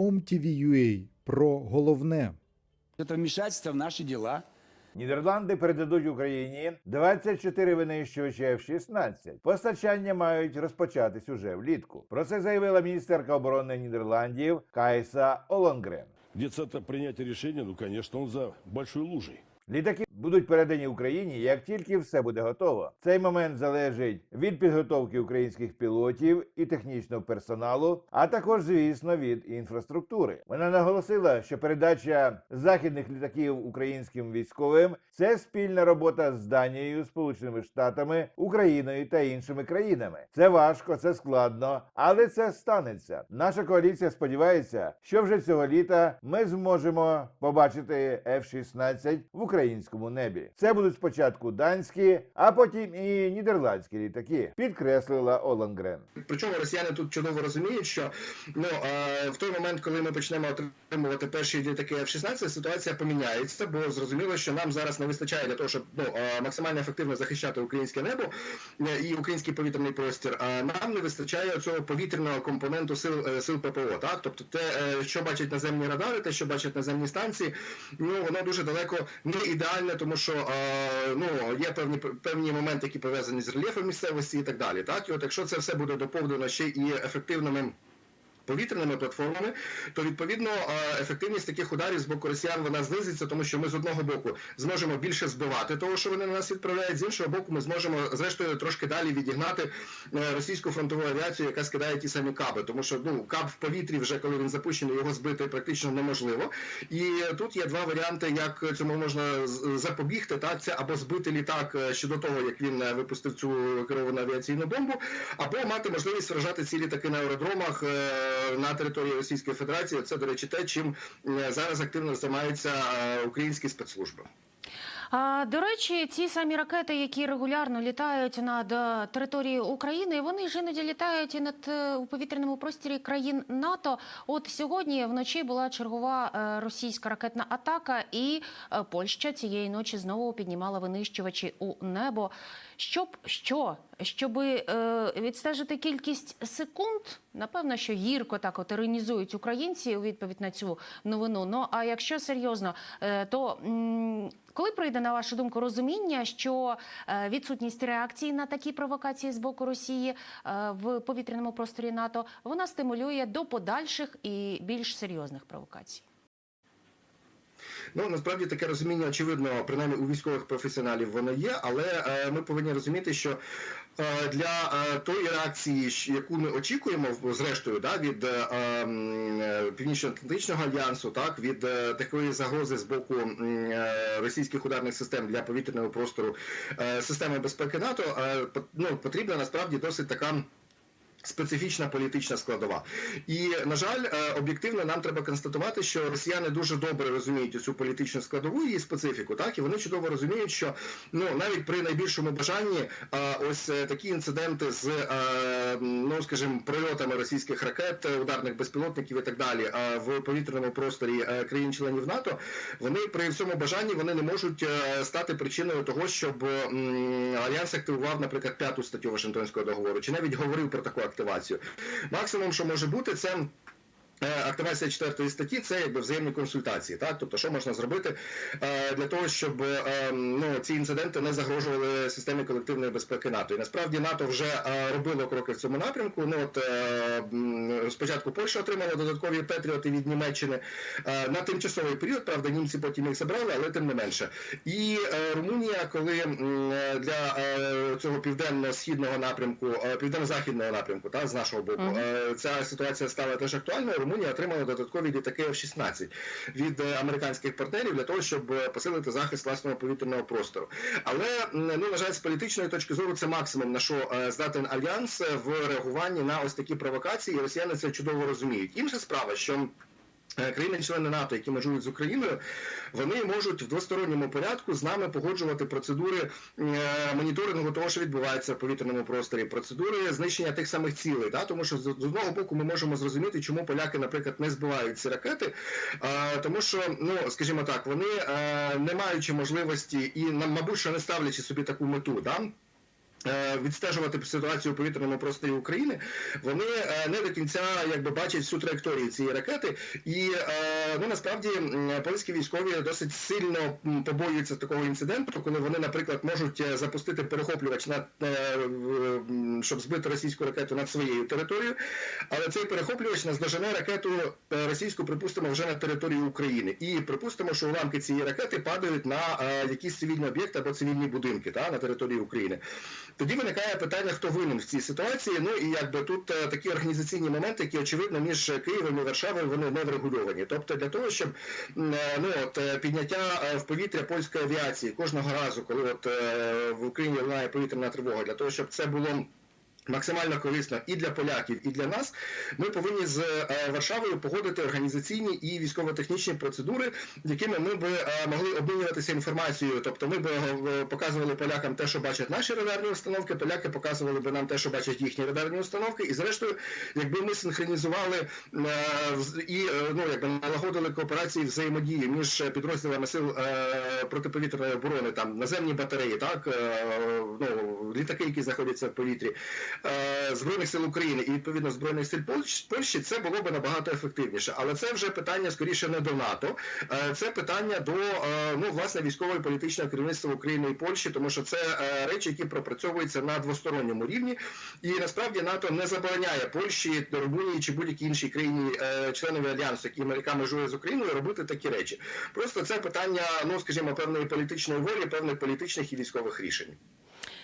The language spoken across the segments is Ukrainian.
OMTV.ua про головне. Это вмешательство в наши дела. Нідерланди передадуть Україні 24 винищувачі F-16. Постачання мають розпочатись уже влітку. Про це заявила міністерка оборони Нідерландів Кайса Олонгрен. Где-то принятие решения, ну, конечно, за большой лужей. Літаки будуть передані Україні, як тільки все буде готово. Цей момент залежить від підготовки українських пілотів і технічного персоналу, а також, звісно, від інфраструктури. Вона наголосила, що передача західних літаків українським військовим це спільна робота з Данією, Сполученими Штатами, Україною та іншими країнами. Це важко, це складно, але це станеться. Наша коаліція сподівається, що вже цього літа ми зможемо побачити F-16 в українському небі. Це будуть спочатку данські, а потім і нідерландські літаки, підкреслила Олангрен. Причому росіяни тут чудово розуміють, що ну в той момент, коли ми почнемо отримувати перші літаки F-16, ситуація поміняється, бо зрозуміло, що нам зараз не вистачає для того, щоб ну максимально ефективно захищати українське небо е, і український повітряний простір. А нам не вистачає цього повітряного компоненту сил е, сил ППО. Так, тобто, те, е, що бачать наземні радари, те, що бачать наземні станції, ну воно дуже далеко не ідеальне, тому що е, ну є певні певні моменти, які пов'язані з рельєфом місцевості і так далі. Так, і от якщо це все буде доповнено ще і ефективними. Повітряними платформами, то відповідно ефективність таких ударів з боку росіян вона знизиться, тому що ми з одного боку зможемо більше збивати того, що вони на нас відправляють, з іншого боку, ми зможемо зрештою трошки далі відігнати е, російську фронтову авіацію, яка скидає ті самі каби, тому що ну каб в повітрі, вже коли він запущений, його збити практично неможливо. І тут є два варіанти, як цьому можна запобігти. Так, це або збити літак е, ще до того, як він е, випустив цю керовану авіаційну бомбу, або мати можливість вражати ці літаки на аеродромах на території Російської Федерації. Це, до речі, те, чим е, зараз активно займаються е, українські спецслужби. До речі, ці самі ракети, які регулярно літають над е, територією України, вони ж іноді літають і над е, у повітряному просторі країн НАТО. От сьогодні вночі була чергова е, російська ракетна атака, і Польща цієї ночі знову піднімала винищувачі у небо. Щоб що? Щоби е, відстежити кількість секунд, напевно, що гірко так от українці у відповідь на цю новину. Ну а якщо серйозно, то коли прийде на вашу думку розуміння, що е, відсутність реакції на такі провокації з боку Росії е, в повітряному просторі НАТО вона стимулює до подальших і більш серйозних провокацій? Ну насправді таке розуміння очевидно, принаймні у військових професіоналів воно є, але е, ми повинні розуміти, що е, для е, тої реакції, яку ми очікуємо, зрештою, да, від Північно-Атлантичного альянсу, так від такої загрози з боку російських ударних систем для повітряного простору системи безпеки НАТО, ну, потрібна насправді досить така. Специфічна політична складова, і на жаль, е, об'єктивно нам треба констатувати, що росіяни дуже добре розуміють цю політичну складову і специфіку, так? І вони чудово розуміють, що ну навіть при найбільшому бажанні е, ось е, такі інциденти з ну скажімо, прильотами російських ракет, е, ударних безпілотників і так далі а в повітряному просторі е, країн-членів НАТО, вони при всьому бажанні вони не можуть е, стати причиною того, щоб альянс активував, наприклад, п'яту статтю Вашингтонського договору, чи навіть говорив про таку активацію. Максимум, що може бути, це. Е, Активація четвертої статті це якби взаємні консультації, так тобто, що можна зробити е, для того, щоб е, ну ці інциденти не загрожували системі колективної безпеки НАТО. І насправді НАТО вже робило кроки в цьому напрямку. Ну от спочатку Польща отримала додаткові патріоти від Німеччини на тимчасовий період. Правда, німці потім їх забрали, але тим не менше. І Румунія, коли для цього південно-східного напрямку, південно-західного напрямку, та з нашого боку, е, ця ситуація стала теж актуальною. Румунія отримала додаткові літаки F-16 від е, американських партнерів для того, щоб е, посилити захист власного повітряного простору. Але ну на жаль, з політичної точки зору це максимум на що е, здатен альянс в реагуванні на ось такі провокації. І росіяни це чудово розуміють. Інша справа, що Країни-члени НАТО, які межують з Україною, вони можуть в двосторонньому порядку з нами погоджувати процедури е, моніторингу того, що відбувається в повітряному просторі, процедури знищення тих самих цілей. Да? Тому що з одного боку ми можемо зрозуміти, чому поляки, наприклад, не збивають ці ракети, е, тому що, ну скажімо так, вони е, не маючи можливості і мабуть, що не ставлячи собі таку мету, да? Е, Відстежувати ситуацію у повітряному просторі України, вони е, не до кінця якби бачать всю траєкторію цієї ракети, і е, ну насправді польські військові досить сильно побоюються такого інциденту, коли вони, наприклад, можуть запустити перехоплювач над щоб збити російську ракету над своєю територією, але цей перехоплювач наздожене ракету російську, припустимо, вже на територію України, і припустимо, що уламки цієї ракети падають на якісь цивільні об'єкти або цивільні будинки та на території України. Тоді виникає питання, хто винен в цій ситуації. Ну і якби тут е, такі організаційні моменти, які очевидно між Києвом і Варшавою вони не врегульовані. Тобто для того, щоб е, ну от е, підняття в повітря польської авіації кожного разу, коли от в Україні лунає повітряна тривога, для того, щоб це було. Максимально корисно і для поляків, і для нас. Ми повинні з е, Варшавою погодити організаційні і військово-технічні процедури, якими ми би е, могли обмінюватися інформацією. Тобто, ми би е, показували полякам те, що бачать наші радарні установки, поляки показували би нам те, що бачать їхні радарні установки. І зрештою, якби ми синхронізували і ну якби налагодили кооперації взаємодії між підрозділами сил протиповітряної оборони, там наземні батареї, так ну літаки, які знаходяться в повітрі збройних сил України і відповідно збройних сил Польщі, це було б набагато ефективніше. Але це вже питання скоріше не до НАТО, е, це питання до е, ну власне військового і політичного керівництва України і Польщі, тому що це е, речі, які пропрацьовуються на двосторонньому рівні, і насправді НАТО не забороняє Польщі, Румунії чи будь-якій іншій країні е, членові альянсу, які яка межує з Україною, робити такі речі. Просто це питання, ну скажімо, певної політичної волі, певних політичних і військових рішень.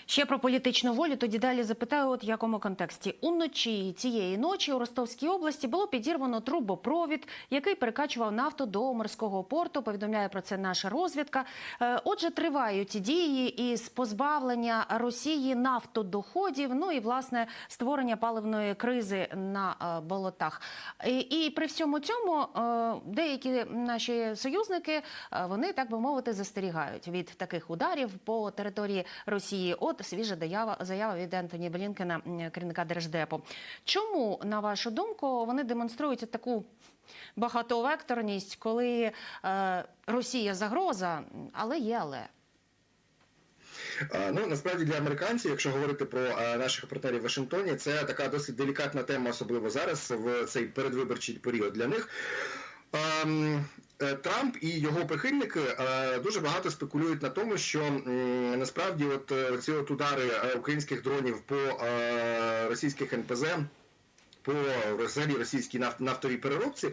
Ще про політичну волю. Тоді далі запитаю, от в якому контексті уночі цієї ночі у Ростовській області було підірвано трубопровід, який перекачував нафту до морського порту. Повідомляє про це наша розвідка. Е, Отже, тривають дії із позбавлення Росії нафтодоходів. Ну і власне створення паливної кризи на е, болотах. І, і при всьому цьому е, деякі наші союзники вони так би мовити застерігають від таких ударів по території Росії. От свіжа заява, заява від Ентоні Блінкена, керівника держдепу. Чому, на вашу думку, вони демонструють таку багатовекторність, коли е, Росія загроза, але є але. Ну насправді для американців, якщо говорити про наших партнерів в Вашингтоні, це така досить делікатна тема, особливо зараз в цей передвиборчий період для них. Ем, е, Трамп і його прихильники е, дуже багато спекулюють на тому, що насправді от е, ці от удари українських дронів по російських НПЗ. По взагалі російській наф- нафтовій переробці,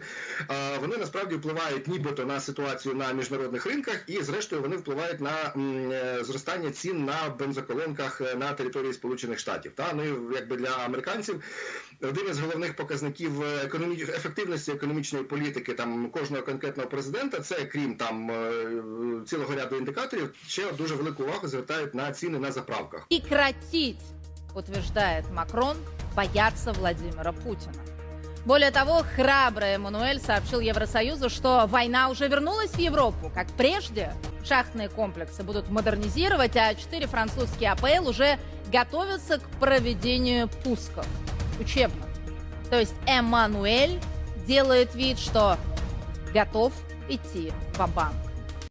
вони насправді впливають нібито на ситуацію на міжнародних ринках, і зрештою вони впливають на е, зростання цін на бензоколонках е, на території Сполучених Штатів. Та ну і якби для американців один із головних показників е, економі... ефективності економічної політики там кожного конкретного президента, це крім там цілого ряду індикаторів, ще дуже велику увагу звертають на ціни на заправках. прекратить, утверждает Макрон, бояться Владимира Путина. Более того, храбрый Эммануэль сообщил Евросоюзу, что война уже вернулась в Европу. Как прежде, шахтные комплексы будут модернизировать, а четыре французские АПЛ уже готовятся к проведению пусков учебных. То есть Эммануэль делает вид, что готов идти в банк